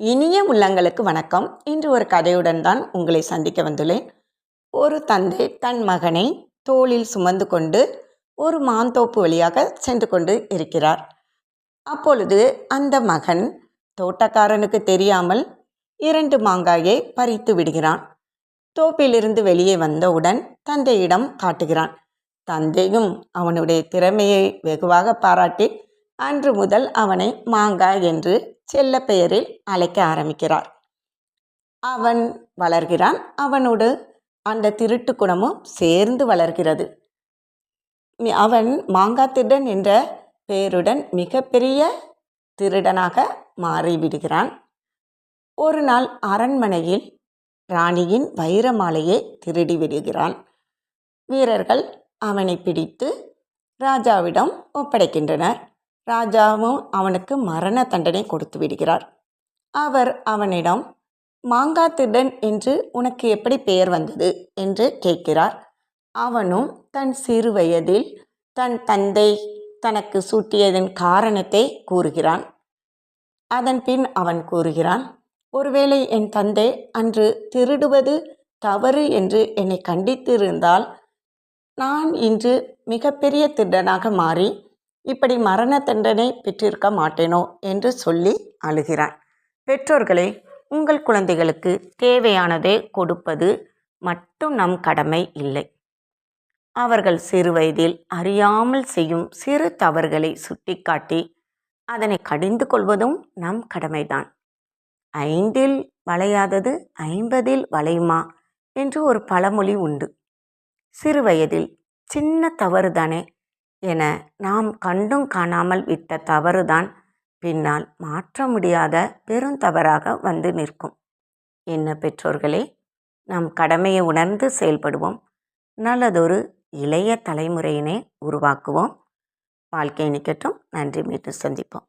இனிய உள்ளங்களுக்கு வணக்கம். இன்று ஒரு கதையுடன் தான் உங்களை சந்திக்க வந்துள்ளேன். ஒரு தந்தை தன் மகனை தோளில் சுமந்து கொண்டு ஒரு மாந்தோப்பு வழியாக சென்று கொண்டு இருக்கிறார். அப்பொழுது அந்த மகன் தோட்டக்காரனுக்கு தெரியாமல் இரண்டு மாங்காயை பறித்து விடுகிறான். தோப்பிலிருந்து வெளியே வந்தவுடன் தந்தையிடம் காட்டுகிறான். தந்தையும் அவனுடைய திறமையை வெகுவாக பாராட்டி அன்று முதல் அவனை மாங்காய் என்று செல்ல பெயரில் அழைக்க ஆரம்பிக்கிறார். அவன் வளர்கிறான். அவனோடு அந்த திருட்டு குணமும் சேர்ந்து வளர்கிறது. அவன் மாங்காத்திடன் என்ற பெயருடன் மிகப்பெரிய திருடனாக மாறிவிடுகிறான். ஒரு நாள் அரண்மனையில் ராணியின் வைர மாலையை திருடி விடுகிறான். வீரர்கள் அவனை பிடித்து ராஜாவிடம் ஒப்படைக்கின்றனர். ராஜாவும் அவனுக்கு மரண தண்டனை கொடுத்து விடுகிறார். அவர் அவனிடம் மாங்காத்திடன் என்று உனக்கு எப்படி பெயர் வந்தது? என்று கேட்கிறார். அவனும் தன் சிறு வயதில் தன் தந்தை தனக்கு சூட்டியதன் காரணத்தை கூறுகிறான். அதன் பின் அவன் கூறுகிறான் ஒருவேளை என் தந்தை அன்று திருடுவது தவறு என்று என்னை கண்டித்திருந்தால் நான் இன்று மிகப்பெரிய திருடனாக மாறி இப்படி மரண தண்டனை பெற்றிருக்க மாட்டேனோ என்று சொல்லி அழுகிறான். பெற்றோர்களே உங்கள் குழந்தைகளுக்கு தேவையானதை கொடுப்பது மட்டும் நம் கடமை இல்லை. அவர்கள் சிறுவயதில் அறியாமல் செய்யும் சிறு தவறுகளை சுட்டிக்காட்டி அதனை கடிந்து கொள்வதும் நம் கடமைதான். ஐந்தில் வளையாதது ஐம்பதில் வளையுமா என்று ஒரு பழமொழி உண்டு. சிறுவயதில் சின்ன தவறுதானே என நாம் கண்டும் காணாமல் விட்ட தவறுதான் பின்னால் மாற்ற முடியாத பெருந்தவறாக வந்து நிற்கும். என்ன பெற்றோர்களே நம் கடமையை உணர்ந்து செயல்படுவோம். நல்லதொரு இளைய தலைமுறையினை உருவாக்குவோம். வாழ்க்கை நிக்கட்டும் நன்றி. மீண்டும் சந்திப்போம்.